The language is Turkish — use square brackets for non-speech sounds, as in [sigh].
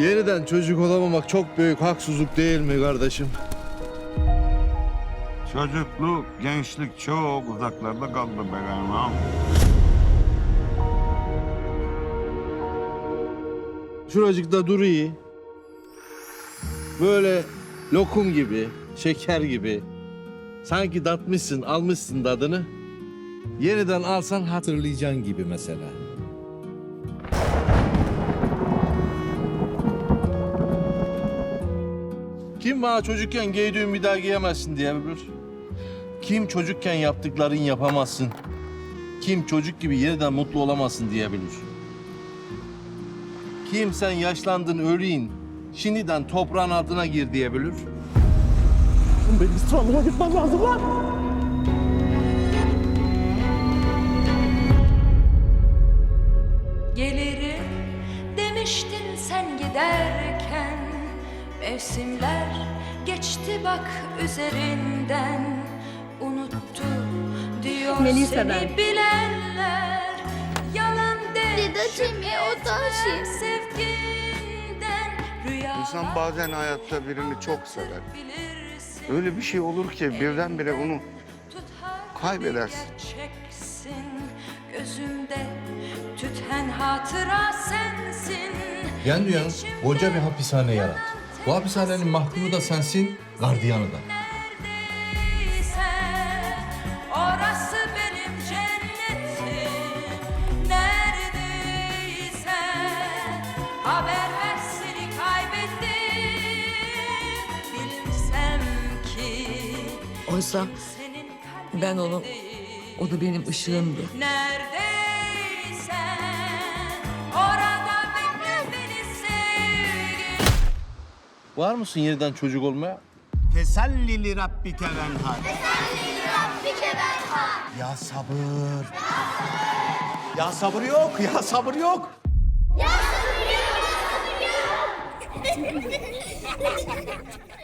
Yeniden çocuk olamamak çok büyük haksızlık değil mi kardeşim? Çocukluk, gençlik çok uzaklarda kaldı be canım. Şuracıkta duruyor. Böyle lokum gibi, şeker gibi. Sanki tatmışsın, almışsın tadını. Yeniden alsan hatırlayacaksın gibi mesela. Kim bana çocukken giydiğin bir daha giyemezsin diyebilir? Kim çocukken yaptıkların yapamazsın? Kim çocuk gibi yeniden mutlu olamazsın diyebilir? Kim sen yaşlandın öleyim, şimdiden toprağın altına gir diyebilir? Benim İstanbul'a gitmem lazım lan. Gelirim demiştin sen giderken Mevsimler geçti bak üzerinden Unuttu diyor Melisa seni bilenler Yalan de Dedeciğim ya, o da şey. Sevginden rüyalar İnsan bazen hayatta birini çok sever. bilirsin. Öyle bir şey olur ki birdenbire onu Tutar kaybedersin. gerçeksin Gözümde tüten hatıra sensin Yani duyan koca bir hapishane yarattı. Bu hapishanenin mahkumu da sensin, gardiyanı da. Neredeyse orası benim cennetim Neredeyse haber ver seni kaybettim Bilsem ki Oysa senin ben onu, o da benim ışığımdı. Neredeyse Var mısın yeniden çocuk olmaya? Teselli li rabbike venhar. Ya sabır. Ya sabır yok, ya sabır yok. [laughs]